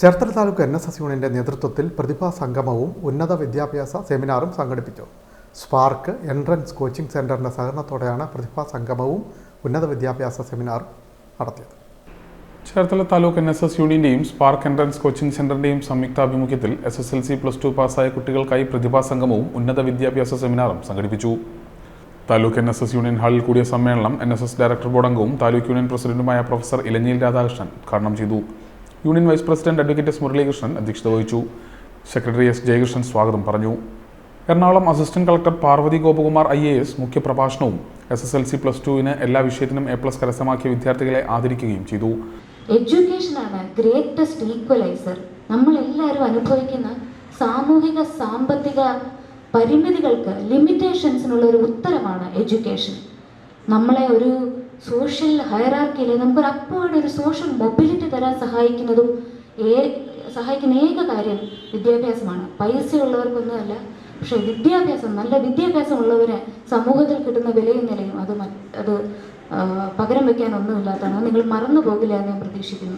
Cherthala taluk N S S യൂണിയന്റെ നേതൃത്വത്തിൽ പ്രതിഭാ സംഗമവും ഉന്നത വിദ്യാഭ്യാസ സെമിനാറും സംഘടിപ്പിച്ചു. സ്പാർക്ക് എൻട്രൻസ് കോച്ചിംഗ് സെന്ററിന്റെ സഹകരണത്തോടെയാണ് പ്രതിഭാ സംഗമവും ഉന്നത വിദ്യാഭ്യാസ സെമിനാറും നടത്തിയത്. Cherthala taluk N S S യൂണിയന്റെയും spark entrance coaching സെന്ററിന്റെയും സംയുക്താഭിമുഖ്യത്തിൽ S S L C plus two പാസ്സായ കുട്ടികൾക്കായി പ്രതിഭാ സംഗമവും ഉന്നത വിദ്യാഭ്യാസ സെമിനാറും സംഘടിപ്പിച്ചു. Taluk N S S union ഹാളിൽ കൂടിയ സമ്മേളനം N S S director board അംഗവും താലൂക്ക് യൂണിയൻ പ്രസിഡന്റുമായ പ്രൊഫസർ ഇലഞ്ഞിൽ രാധാകൃഷ്ണൻ ഉദ്ഘാടനം ചെയ്തു. Union vice president advocate S Muralikrishnan അധ്യക്ഷത വഹിച്ചു. സെക്രട്ടറി എസ് ജയകൃഷ്ണൻ സ്വാഗതം പറഞ്ഞു. Ernakulam assistant collector Parvathy Gopakumar I A S മുഖ്യപ്രഭാഷണവും S S L C plus ടുവിന് എല്ലാ വിഷയത്തിനും എ പ്ലസ് കരസ്ഥമാക്കിയ വിദ്യാർത്ഥികളെ ആദരിക്കുകയും ചെയ്തു. എഡ്യൂക്കേഷനാണ് ഗ്രേറ്റസ്റ്റ് ഈക്വലൈസർ നമ്മളെല്ലാവരും അനുഭവിക്കുന്ന സാമൂഹിക സാമ്പത്തിക പരിമിതികൾക്ക് ലിമിറ്റേഷൻസിനുള്ള ഒരു ഉത്തരമാണ് എഡ്യൂക്കേഷൻ നമ്മളെ ഒരു സോഷ്യൽ ഹയറാർക്കിയിൽ നമുക്കൊരു അപ്പോഴും ഒരു സോഷ്യൽ മൊബിലിറ്റി തരാൻ സഹായിക്കുന്നതും ഏ സഹായിക്കുന്ന ഏക കാര്യം വിദ്യാഭ്യാസമാണ്. പൈസയുള്ളവർക്കൊന്നുമല്ല പക്ഷെ വിദ്യാഭ്യാസം നല്ല വിദ്യാഭ്യാസമുള്ളവന് സമൂഹത്തിൽ കിട്ടുന്ന വിലയും നിലയും അത് അത് പകരം വെക്കാൻ ഒന്നുമില്ലാത്തതാണ് നിങ്ങൾ മറന്നു പോകില്ല എന്ന് ഞാൻ പ്രതീക്ഷിക്കുന്നു.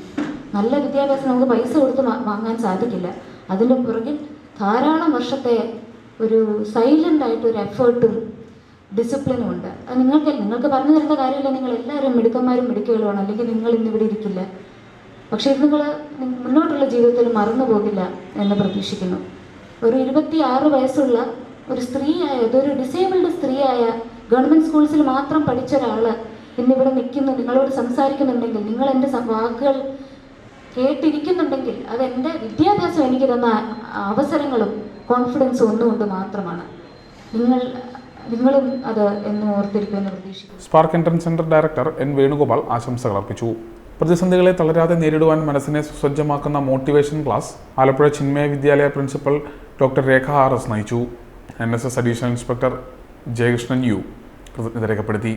നല്ല വിദ്യാഭ്യാസം നമുക്ക് പൈസ കൊടുത്ത് വാങ്ങാൻ സാധിക്കില്ല. അതിന്റെ പുറകിൽ ധാരാളം വർഷത്തെ ഒരു സൈലന്റ് ആയിട്ട് ഒരു എഫേർട്ടും ഡിസിപ്ലിനും ഉണ്ട്. അത് നിങ്ങൾക്ക് നിങ്ങൾക്ക് പറഞ്ഞു തരേണ്ട കാര്യമില്ല. നിങ്ങൾ എല്ലാവരും മിടുക്കന്മാരും മിടുക്കുകളുമാണ്. അല്ലെങ്കിൽ നിങ്ങൾ ഇന്നിവിടെ ഇരിക്കില്ല. പക്ഷേ ഇത് നിങ്ങൾ മുന്നോട്ടുള്ള ജീവിതത്തിൽ മറന്നു പോകില്ല എന്ന് പ്രതീക്ഷിക്കുന്നു. ഒരു ഇരുപത്തി ആറ് വയസ്സുള്ള ഒരു സ്ത്രീയായ അതൊരു ഡിസേബിൾഡ് സ്ത്രീയായ ഗവൺമെന്റ് സ്കൂൾസിൽ മാത്രം പഠിച്ച ഒരാൾ ഇന്നിവിടെ നിൽക്കുന്നു നിങ്ങളോട് സംസാരിക്കുന്നുണ്ടെങ്കിൽ നിങ്ങൾ എന്റെ വാക്കുകൾ കേട്ടിരിക്കുന്നുണ്ടെങ്കിൽ അത് എന്റെ വിദ്യാഭ്യാസം എനിക്ക് തന്ന അവസരങ്ങളും കോൺഫിഡൻസും ഒന്നുകൊണ്ട് മാത്രമാണ്. നിങ്ങൾ നിങ്ങളും അത് എന്നും ഓർത്തിരിക്കുമെന്ന് പ്രതീക്ഷിക്കുന്നു. Spark entrance centre director N Venugopal ആശംസകൾ അർപ്പിച്ചു. പ്രതിസന്ധികളെ തളരാതെ നേരിടുവാൻ മനസ്സിനെ സുസജ്ജമാക്കുന്ന motivation class Alappuzha Chinmaya Vidyalaya principal doctor Rekha R S നയിച്ചു. N S S additional inspector Jayakrishnan U കൃതജ്ഞത രേഖപ്പെടുത്തി